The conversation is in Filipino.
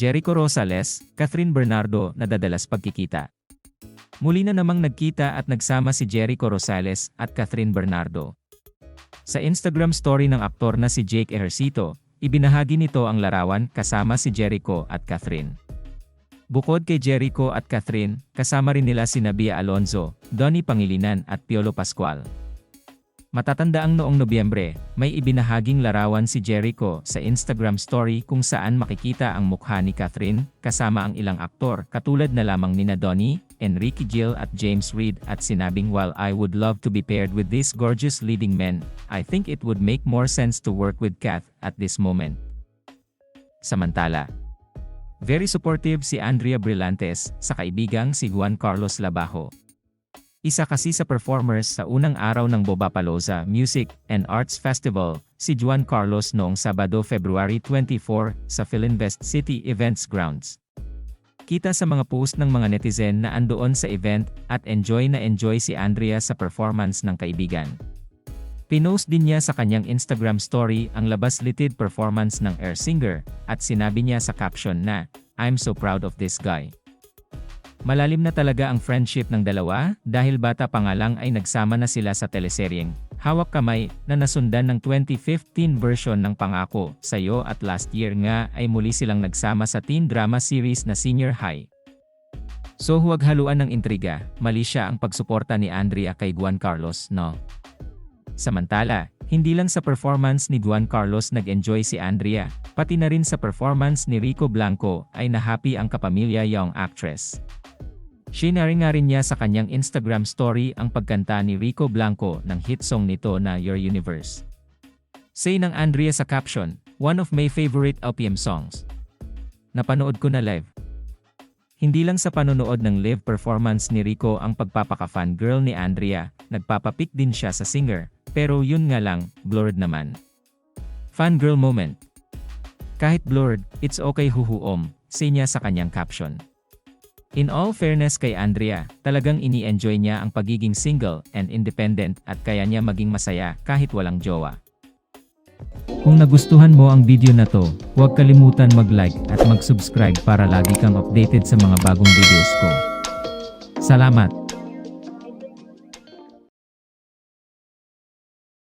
Jericho Rosales, Catherine Bernardo nadadalas pagkikita. Muli na namang nagkita at nagsama si Jericho Rosales at Catherine Bernardo. Sa Instagram story ng aktor na si Jake Ejercito, ibinahagi nito ang larawan kasama si Jericho at Catherine. Bukod kay Jericho at Catherine, kasama rin nila si Nabia Alonzo, Donnie Pangilinan at Piolo Pascual. Matatandaang noong Nobyembre, may ibinahaging larawan si Jericho sa Instagram story kung saan makikita ang mukha ni Catherine, kasama ang ilang aktor katulad na lamang nina Donnie, Enrique Gil at James Reid at sinabing while I would love to be paired with these gorgeous leading men, I think it would make more sense to work with Kath at this moment. Samantala, very supportive si Andrea Brillantes sa kaibigang si Juan Carlos Labajo. Isa kasi sa performers sa unang araw ng Bobapalooza Music and Arts Festival, si Juan Carlos noong Sabado February 24 sa Philinvest City Events Grounds. Kita sa mga post ng mga netizen na andoon sa event at enjoy na enjoy si Andrea sa performance ng kaibigan. Pinost din niya sa kanyang Instagram story ang labas-litid performance ng Air Singer at sinabi niya sa caption na, I'm so proud of this guy. Malalim na talaga ang friendship ng dalawa dahil bata pa nga lang ay nagsama na sila sa teleseryeng Hawak Kamay na nasundan ng 2015 version ng Pangako Sa'yo at last year nga ay muli silang nagsama sa teen drama series na Senior High. So huwag haluan ng intriga, mali siya ang pagsuporta ni Andrea kay Juan Carlos, no? Samantala, hindi lang sa performance ni Juan Carlos nag-enjoy si Andrea, pati na rin sa performance ni Rico Blanco ay nahappy ang kapamilya young actress. Shinare nga rin niya sa kanyang Instagram story ang pagkanta ni Rico Blanco ng hit song nito na Your Universe. Say ng Andrea sa caption, one of my favorite LPM songs. Napanood ko na live. Hindi lang sa panonood ng live performance ni Rico ang pagpapaka-fan girl ni Andrea, nagpapapik din siya sa singer, pero yun nga lang, blurred naman. Fangirl moment. Kahit blurred, it's okay huhuom, say niya sa kanyang caption. In all fairness kay Andrea, talagang ini-enjoy niya ang pagiging single and independent at kaya niya maging masaya kahit walang jowa. Kung nagustuhan mo ang video na to, huwag kalimutan mag-like at mag-subscribe para lagi kang updated sa mga bagong videos ko. Salamat!